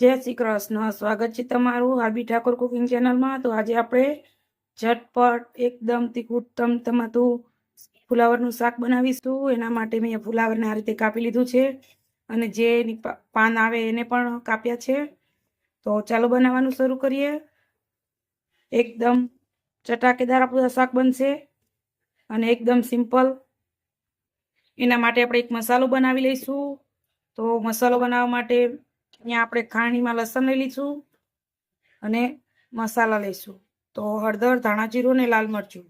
જય શ્રી કૃષ્ણ. સ્વાગત છે તમારું હાર્બી ઠાકોર કુકિંગ ચેનલમાં. તો આજે આપણે ઝટપટ એકદમ તીખું તમાતું ફુલાવરનું શાક બનાવીશું. એના માટે મેં ફુલાવરને આ રીતે કાપી લીધું છે અને જે એની પાન આવે એને પણ કાપ્યા છે. તો ચાલો બનાવવાનું શરૂ કરીએ. એકદમ ચટાકેદાર આપણું શાક બનશે અને એકદમ સિમ્પલ. એના માટે આપણે એક મસાલો બનાવી લઈશું. તો મસાલો બનાવવા માટે અહીંયા આપણે ખાણીમાં લસણ લઈ લઈશું અને મસાલા લઈશું. તો હળદર ધાણા જીરું ને લાલ મરચું.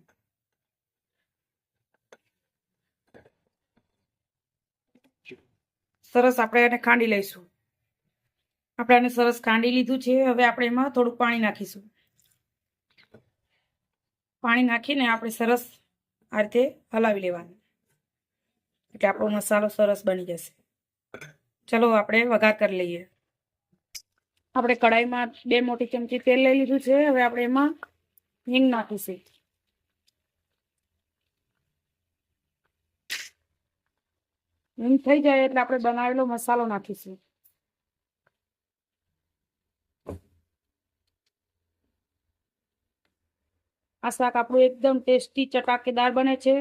સરસ આપણે એને ખાંડી લઈશું. આપણે આને સરસ ખાંડી લીધું છે. હવે આપણે એમાં થોડું પાણી નાખીશું. પાણી નાખીને આપણે સરસ આ રીતે હલાવી લેવાનું. એટલે આપણો મસાલો સરસ બની જશે. ચલો, આપણે વઘાર કરી લઈએ. આપણે કડાઈમાં બે મોટી ચમચી તેલ લઈ લીધું છે. હવે આપણે એમાં હિંગ નાખીશું. હિંગ થઈ જાય એટલે આપણે બનાવેલો મસાલો નાખીશું. આ શાક આપણું એકદમ ટેસ્ટી ચટાકેદાર બને છે.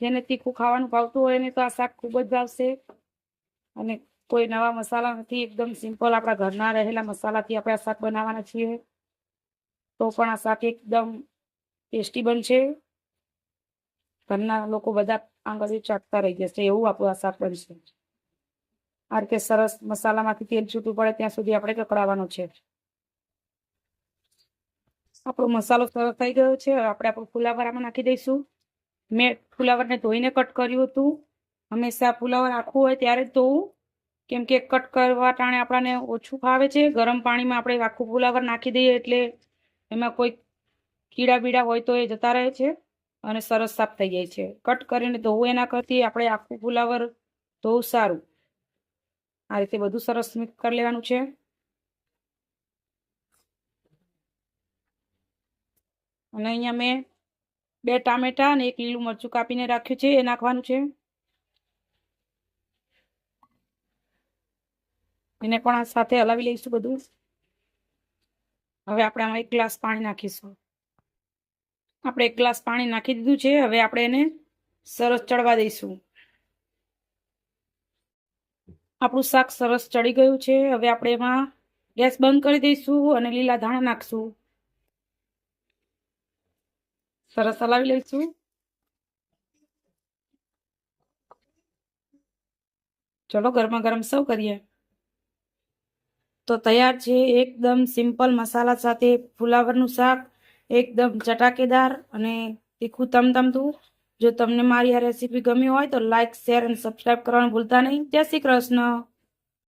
જેને તીખું ખાવાનું ભાવતું હોય એને તો આ શાક ખૂબ જ ભાવશે. અને કોઈ નવા મસાલા નથી એકદમ સિમ્પલ આપણા ઘરના રહેલા મસાલાથી આપણે આ શાક બનાવવાના છીએ. તો પણ આ શાક એકદમ ટેસ્ટી બનશે. ઘરના લોકો બધા આંગળી ચાટતા રહી જશે, એવું આપણું આ શાક બનશે. આ રીતે સરસ મસાલામાંથી તેલ છૂટું પડે ત્યાં સુધી આપણે કકડાવવાનું છે. આપણો મસાલો સરસ થઈ ગયો છે આપણે આપણું ફુલાવર આમાં નાખી દઈશું. મેં ફુલાવરને ધોઈને કટ કર્યું હતું. હંમેશા ફુલાવર આખું હોય ત્યારે જ ધોવું. કેમ કે કટ કરવા ટાણે આપણાને ઓછું ફાવે છે. ગરમ પાણીમાં આપણે આખું ફુલાવર નાખી દઈએ એટલે એમાં કોઈ કીડા બીડા હોય તો એ જતા રહે છે અને સરસ સાફ થઈ જાય છે. કટ કરીને ધોવું એના કરતી આપણે આખું ફુલાવર ધોવું સારું. આ રીતે બધું સરસ મિક્સ કરી લેવાનું છે. અને અહીંયા મેં બે ટામેટા અને એક લીલું મરચું કાપીને રાખ્યું છે. એ નાખવાનું છે. એને પણ આ સાથે હલાવી લઈશું બધું. હવે આપણે આમાં એક ગ્લાસ પાણી નાખીશું. આપણે એક ગ્લાસ પાણી નાખી દીધું છે. હવે આપણે એને સરસ ચડવા દઈશું. આપણું શાક સરસ ચડી ગયું છે. હવે આપણે એમાં ગેસ બંધ કરી દઈશું અને લીલા ધાણા નાખશું. સરસ હલાવી લઈશું. ચલો ગરમા ગરમ સર્વ કરીએ. તો તૈયાર છે એકદમ સિમ્પલ મસાલા સાથે ફુલાવરનું શાક, એકદમ ચટાકેદાર અને તીખું તમતમતું જો તમને મારી આ રેસીપી ગમી હોય તો લાઇક શેર અને સબસ્ક્રાઈબ કરવાનું ભૂલતા નહીં. જય શ્રી કૃષ્ણ.